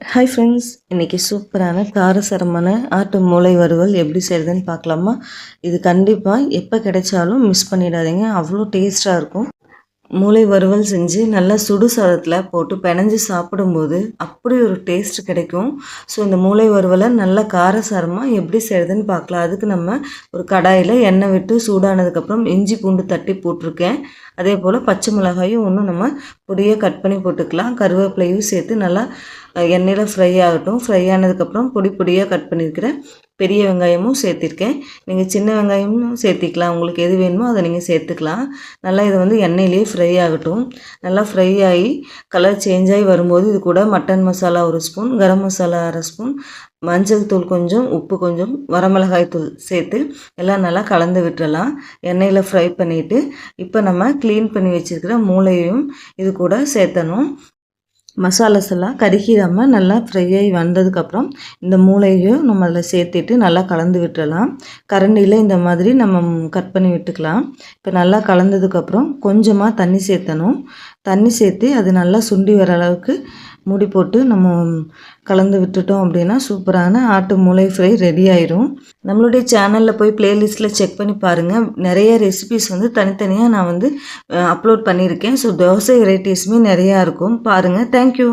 Hi friends இன்றைக்கி சூப்பரான காரசரமான ஆட்டு மூளை வறுவல் எப்படி செய்கிறதுன்னு பார்க்கலாமா? இது கண்டிப்பாக எப்போ கிடைச்சாலும் மிஸ் பண்ணிடாதீங்க. அவ்வளோ டேஸ்ட்டாக இருக்கும். மூளை வறுவல் செஞ்சு நல்லா சுடு சாதத்தில் போட்டு பிணைஞ்சு சாப்பிடும்போது அப்படி ஒரு டேஸ்ட் கிடைக்கும். ஸோ இந்த மூளை வறுவலை நல்லா காரசாரமாக எப்படி செய்கிறதுன்னு பார்க்கலாம். அதுக்கு நம்ம ஒரு கடாயில் எண்ணெய் விட்டு சூடானதுக்கப்புறம் இஞ்சி பூண்டு தட்டி போட்டிருக்கேன். அதே போல் பச்சை மிளகாயும் ஒன்றும் நம்ம பொடியாக கட் பண்ணி போட்டுக்கலாம். கருவேப்பிலையும் சேர்த்து நல்லா எண்ணெயில் ஃப்ரை ஆகட்டும். ஃப்ரை ஆனதுக்கப்புறம் பொடி பொடியாக கட் பண்ணியிருக்கிற பெரிய வெங்காயமும் சேர்த்திருக்கேன். நீங்கள் சின்ன வெங்காயமும் சேர்த்திக்கலாம். உங்களுக்கு எது வேணுமோ அதை நீங்கள் சேர்த்துக்கலாம். நல்லா இதை வந்து எண்ணெயிலே ஃப்ரை ஆகட்டும். நல்லா ஃப்ரை ஆகி கலர் சேஞ்ச் ஆகி வரும்போது இது கூட மட்டன் மசாலா ஒரு ஸ்பூன் கரம் மசாலா அரை ஸ்பூன் மஞ்சள் தூள் கொஞ்சம் உப்பு கொஞ்சம் வரமிளகாய் தூள் சேர்த்து எல்லாம் நல்லா கலந்து விட்டுறலாம். எண்ணெயில் ஃப்ரை பண்ணிவிட்டு இப்போ நம்ம க்ளீன் பண்ணி வச்சுருக்கிற மூளையும் இது கூட சேர்த்தணும். மசாலாஸ் எல்லாம் கருகிடாமல் நல்லா ஃப்ரை ஆகி வந்ததுக்கப்புறம் இந்த மூளையும் நம்ம அதில் சேர்த்துட்டு நல்லா கலந்து விட்டுடலாம் கரண்டியில் இந்த மாதிரி நம்ம கட் பண்ணி விட்டுக்கலாம். இப்போ நல்லா கலந்ததுக்கப்புறம் கொஞ்சமாக தண்ணி சேர்த்தணும். தண்ணி சேர்த்து அது நல்லா சுண்டி வர அளவுக்கு மூடி போட்டு நம்ம கலந்து விட்டுட்டோம் அப்படின்னா சூப்பரான ஆட்டு மூளை ஃப்ரை ரெடி ஆயிரும். நம்மளுடைய சேனலில் போய் ப்ளேலிஸ்ட்டில் செக் பண்ணி பாருங்கள் நிறைய ரெசிபிஸ் வந்து தனித்தனியாக நான் வந்து அப்லோட் பண்ணியிருக்கேன். ஸோ தோசை வெரைட்டிஸுமே நிறையா இருக்கும். பாருங்கள் தேங்க்யூ